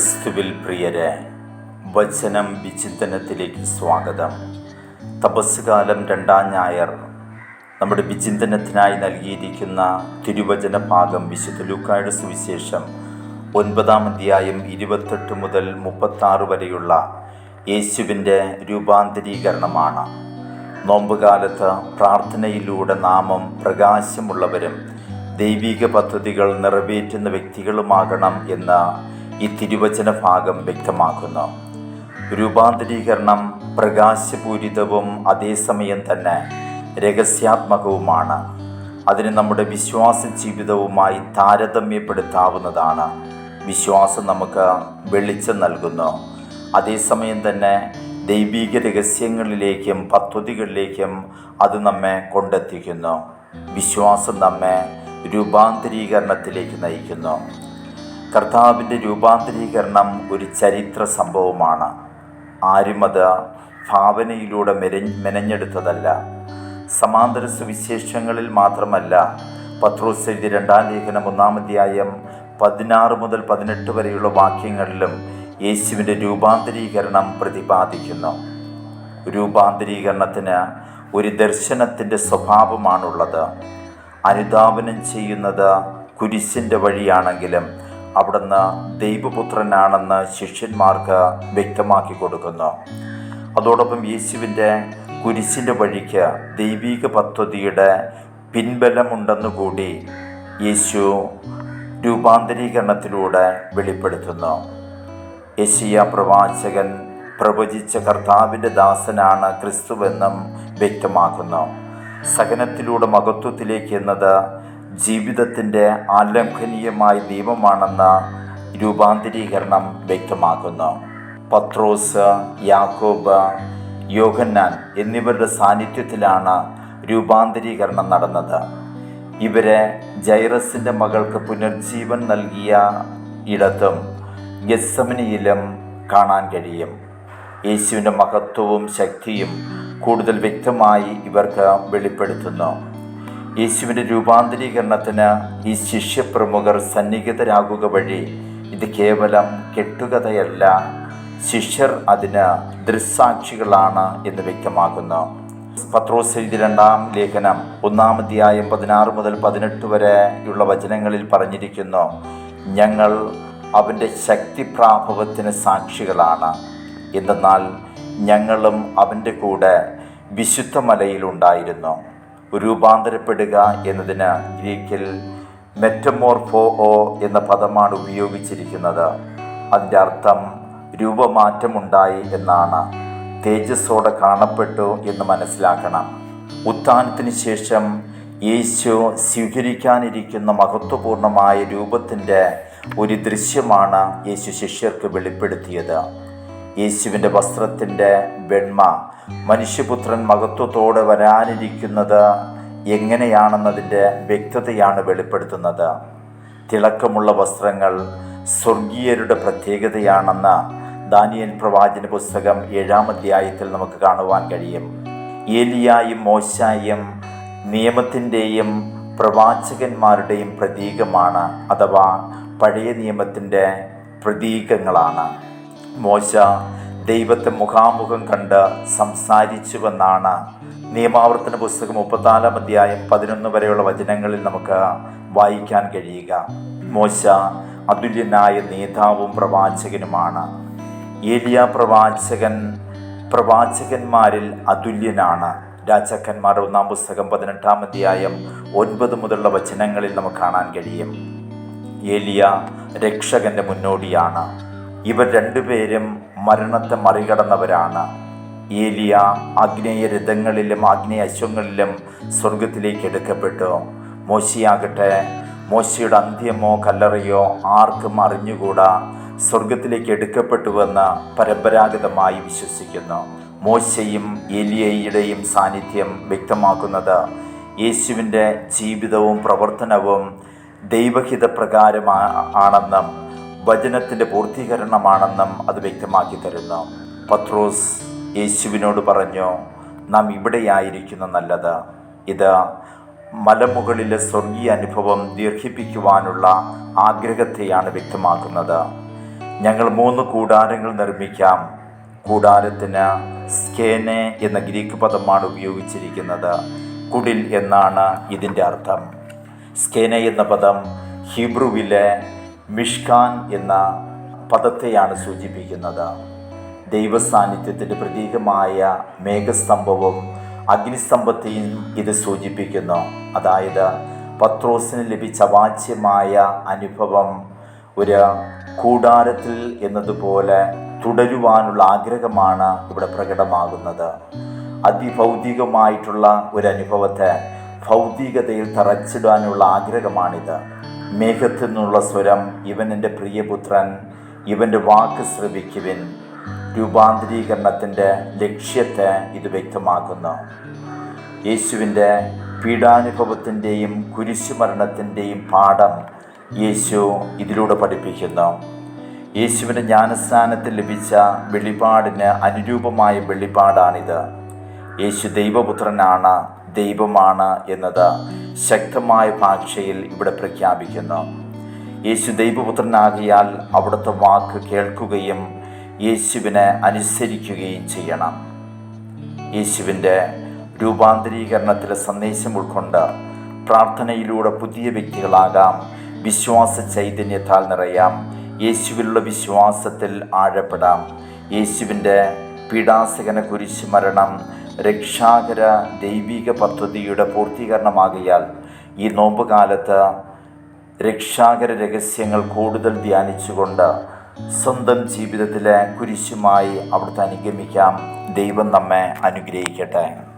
ക്രിസ്തുവിൽ പ്രിയരെ വചനം വിചിന്തനത്തിലേക്ക് സ്വാഗതം. തപസ്സുകാലം രണ്ടാം ഞായർ. നമ്മുടെ വിചിന്തനത്തിനായി നൽകിയിരിക്കുന്ന തിരുവചന ഭാഗം വിശുദ്ധ ലൂക്കായുടെ സുവിശേഷം ഒൻപതാം അധ്യായം ഇരുപത്തെട്ട് മുതൽ മുപ്പത്താറ് വരെയുള്ള യേശുവിന്റെ രൂപാന്തരീകരണമാണ്. നോമ്പുകാലത്ത് പ്രാർത്ഥനയിലൂടെ നാമം പ്രകാശമുള്ളവരും ദൈവിക പദ്ധതികൾ നിറവേറ്റുന്ന വ്യക്തികളുമാകണം എന്ന് ഈ തിരുവചന ഭാഗം വ്യക്തമാക്കുന്നു. രൂപാന്തരീകരണം പ്രകാശപൂരിതവും അതേസമയം തന്നെ രഹസ്യാത്മകവുമാണ്. അതിന് നമ്മുടെ വിശ്വാസ ജീവിതവുമായി താരതമ്യപ്പെടുത്താവുന്നതാണ്. വിശ്വാസം നമുക്ക് വെളിച്ചം നൽകുന്നു. അതേസമയം തന്നെ ദൈവീക രഹസ്യങ്ങളിലേക്കും പദ്ധതികളിലേക്കും അത് നമ്മെ കൊണ്ടെത്തിക്കുന്നു. വിശ്വാസം നമ്മെ രൂപാന്തരീകരണത്തിലേക്ക് നയിക്കുന്നു. കർത്താവിന്റെ രൂപാന്തരീകരണം ഒരു ചരിത്ര സംഭവമാണ്. ആരും അത് ഭാവനയിലൂടെ മെര മെനഞ്ഞെടുത്തതല്ല. സമാന്തര സുവിശേഷങ്ങളിൽ മാത്രമല്ല പത്രോസ് എഴുതി രണ്ടാം ലേഖനം ഒന്നാമധ്യായം പതിനാറ് മുതൽ പതിനെട്ട് വരെയുള്ള വാക്യങ്ങളിലും യേശുവിന്റെ രൂപാന്തരീകരണം പ്രതിപാദിക്കുന്നു. രൂപാന്തരീകരണത്തിന് ഒരു ദർശനത്തിന്റെ സ്വഭാവമാണുള്ളത്. അനുദാപനം ചെയ്യുന്നത് കുരിശിന്റെ വഴിയാണെങ്കിലും അവിടുന്ന് ദൈവപുത്രനാണെന്ന് ശിഷ്യന്മാർക്ക് വ്യക്തമാക്കി കൊടുക്കുന്നു. അതോടൊപ്പം യേശുവിന്റെ കുരിശിന്റെ വഴിക്ക് ദൈവീക പദ്ധതിയുടെ പിൻബലമുണ്ടെന്നുകൂടി യേശു രൂപാന്തരീകരണത്തിലൂടെ വെളിപ്പെടുത്തുന്നു. യശിയ പ്രവാചകൻ പ്രവചിച്ച കർത്താവിന്റെ ദാസനാണ് ക്രിസ്തുവെന്നും വ്യക്തമാക്കുന്നു. സഹനത്തിലൂടെ മഹത്വത്തിലേക്ക് എന്നത് ജീവിതത്തിന്റെ ആലംഘനീയമായ നിയമമാണെന്ന് രൂപാന്തരീകരണം വ്യക്തമാക്കുന്നു. പത്രോസ് യാക്കോബ് യോഹന്നാൻ എന്നിവരുടെ സാന്നിധ്യത്തിലാണ് രൂപാന്തരീകരണം നടന്നത്. ഇവരെ ജൈറസിന്റെ മകൾക്ക് പുനർജീവൻ നൽകിയ ഇടത്തും ഗസമനിയിലും കാണാൻ കഴിയും. യേശുവിന്റെ മഹത്വവും ശക്തിയും കൂടുതൽ വ്യക്തമായി ഇവർക്ക് വെളിപ്പെടുത്തുന്നു. യേശുവിന്റെ രൂപാന്തരീകരണത്തിന് ഈ ശിഷ്യപ്രമുഖർ സന്നിഹിതരാകുക വഴി ഇത് കേവലം കെട്ടുകഥയല്ല ശിഷ്യർ അതിന് ദൃസാക്ഷികളാണ് എന്ന് വ്യക്തമാക്കുന്നു. പത്രോസ് എഴുതി രണ്ടാം ലേഖനം ഒന്നാം അധ്യായം പതിനാറ് മുതൽ പതിനെട്ട് വരെയുള്ള വചനങ്ങളിൽ പറഞ്ഞിരിക്കുന്നു ഞങ്ങൾ അവന്റെ ശക്തിപ്രാഭവത്തിന് സാക്ഷികളാണ്. എന്തെന്നാൽ ഞങ്ങളും അവന്റെ കൂടെ വിശുദ്ധ മലയിലുണ്ടായിരുന്നു രൂപാന്തരപ്പെടുക എന്നതിന് ഗ്രീക്കിൽ മെറ്റമോർഫോ എന്ന പദമാണ് ഉപയോഗിച്ചിരിക്കുന്നത്. അതിന്റെ അർത്ഥം രൂപമാറ്റമുണ്ടായി എന്നാണ്. തേജസ്സോടെ കാണപ്പെട്ടു എന്ന് മനസ്സിലാക്കണം. ഉത്ഥാനത്തിന് ശേഷം യേശു സ്വീകരിക്കാനിരിക്കുന്ന മഹത്വപൂർണമായ രൂപത്തിന്റെ ഒരു ദൃശ്യമാണ് യേശു ശിഷ്യർക്ക് വെളിപ്പെടുത്തിയത്. യേശുവിന്റെ വസ്ത്രത്തിന്റെ വെണ്മ. മനുഷ്യപുത്രൻ മഹത്വത്തോടെ വരാനിരിക്കുന്നത് എങ്ങനെയാണെന്നതിന്റെ വ്യക്തതയാണ് വെളിപ്പെടുത്തുന്നത്. തിളക്കമുള്ള വസ്ത്രങ്ങൾ സ്വർഗീയരുടെ പ്രത്യേകതയാണെന്ന് ദാനിയൽ പ്രവാചന പുസ്തകം ഏഴാം അധ്യായത്തിൽ നമുക്ക് കാണുവാൻ കഴിയും. ഏലിയായും മോശായും നിയമത്തിന്റെയും പ്രവാചകന്മാരുടെയും പ്രതീകമാണ് അഥവാ പഴയ നിയമത്തിന്റെ പ്രതീകങ്ങളാണ്. മോശ ദൈവത്തെ മുഖാമുഖം കണ്ട് സംസാരിച്ചുവെന്നാണ് നിയമാവർത്തന പുസ്തകം മുപ്പത്തിനാലാം അധ്യായം പതിനൊന്ന് വരെയുള്ള വചനങ്ങളിൽ നമുക്ക് വായിക്കാൻ കഴിയുക. മോശ അതുല്യനായ നേതാവും പ്രവാചകനുമാണ്. ഏലിയ പ്രവാചകൻ പ്രവാചകന്മാരിൽ അതുല്യനാണ്. രാജാക്കന്മാർ ഒന്നാം പുസ്തകം പതിനെട്ടാം അധ്യായം ഒൻപത് മുതലുള്ള വചനങ്ങളിൽ നമുക്ക് കാണാൻ കഴിയും. ഏലിയ രക്ഷകന്റെ മുന്നോടിയാണ്. ഇവർ രണ്ടുപേരും മരണത്തെ മറികടന്നവരാണ്. ഏലിയ ആഗ്നേയ രഥങ്ങളിലും ആഗ്നേയ അശ്വങ്ങളിലും സ്വർഗത്തിലേക്ക് എടുക്കപ്പെട്ടു. മോശിയാകട്ടെ മോശിയുടെ അന്ത്യമോ കല്ലറയോ ആർക്കും അറിഞ്ഞുകൂടാ. സ്വർഗത്തിലേക്ക് എടുക്കപ്പെട്ടുവെന്ന് പരമ്പരാഗതമായി വിശ്വസിക്കുന്നു. മോശയും എലിയയുടെയും സാന്നിധ്യം വ്യക്തമാക്കുന്നത് യേശുവിന്റെ ജീവിതവും പ്രവർത്തനവും ദൈവഹിത പ്രകാരമാ ആണെന്നും വചനത്തിന്റെ പൂർത്തീകരണമാണെന്നും അത് വ്യക്തമാക്കി തരുന്നു. പത്രോസ് യേശുവിനോട് പറഞ്ഞു നാം ഇവിടെയായിരിക്കുന്ന നല്ലത്. ഇത് മലമുകളിലെ സ്വർഗീയ അനുഭവം ദീർഘിപ്പിക്കുവാനുള്ള ആഗ്രഹത്തെയാണ് വ്യക്തമാക്കുന്നത്. ഞങ്ങൾ മൂന്ന് കൂടാരങ്ങൾ നിർമ്മിക്കാം. കൂടാരത്തിന് സ്കേനെ എന്ന ഗ്രീക്ക് പദമാണ് ഉപയോഗിച്ചിരിക്കുന്നത്. കുടിൽ എന്നാണ് ഇതിന്റെ അർത്ഥം. സ്കേന എന്ന പദം ഹീബ്രുവിലെ മിഷ്കാൻ എന്ന പദത്തെയാണ് സൂചിപ്പിക്കുന്നത്. ദൈവസാന്നിധ്യത്തിന്റെ പ്രതീകമായ മേഘസ്തംഭവും അഗ്നിസ്തംഭത്തെയും ഇത് സൂചിപ്പിക്കുന്നു. അതായത് പത്രോസിന് ലഭിച്ച വാച്യമായ അനുഭവം ഒരു കൂടാരത്തിൽ എന്നതുപോലെ തുടരുവാനുള്ള ആഗ്രഹമാണ് ഇവിടെ പ്രകടമാകുന്നത്. അതിഭൗതികമായിട്ടുള്ള ഒരു അനുഭവത്തെ ഭൗതികതയിൽ തറച്ചിടാനുള്ള ആഗ്രഹമാണിത്. മേഘത്തിൽ നിന്നുള്ള സ്വരം ഇവൻ എന്റെ പ്രിയപുത്രൻ ഇവന്റെ വാക്ക് ശ്രവിക്കുവിൻ. രൂപാന്തരീകരണത്തിന്റെ ലക്ഷ്യത്തെ ഇത് വ്യക്തമാക്കുന്നു. യേശുവിന്റെ പീഡാനുഭവത്തിന്റെയും കുരിശുമരണത്തിന്റെയും പാഠം യേശു ഇതിലൂടെ പഠിപ്പിക്കുന്നു. യേശുവിന്റെ ജ്ഞാനസ്ഥാനത്തിൽ ലഭിച്ച വെളിപാടിന് അനുരൂപമായ വെളിപാടാണിത്. യേശു ദൈവപുത്രനാണ് ദൈവമാണ് എന്നത് ശക്തമായ ഭാഷയിൽ ഇവിടെ പ്രഖ്യാപിക്കുന്നു. യേശു ദൈവപുത്രനാകിയാൽ അവിടുത്തെ വാക്ക് കേൾക്കുകയും യേശുവിനെ അനുസരിക്കുകയും ചെയ്യണം. യേശുവിന്റെ രൂപാന്തരീകരണത്തിലെ സന്ദേശം ഉൾക്കൊണ്ട് പ്രാർത്ഥനയിലൂടെ പുതിയ വ്യക്തികളാകാം. വിശ്വാസ ചൈതന്യത്താൽ നിറയാം. യേശുവിലുള്ള വിശ്വാസത്തിൽ ആഴപ്പെടാം. യേശുവിന്റെ പീഡാസകന കുരിശ് മരണം രക്ഷാകര ദൈവിക പദ്ധതിയുടെ പൂർത്തീകരണമാകിയാൽ ഈ നോമ്പുകാലത്ത് രക്ഷാകര രഹസ്യങ്ങൾ കൂടുതൽ ധ്യാനിച്ചുകൊണ്ട് സ്വന്തം ജീവിതത്തിലെ കുരിശുമായി അവിടുത്തെ അനുഗമിക്കാം. ദൈവം നമ്മെ അനുഗ്രഹിക്കട്ടെ.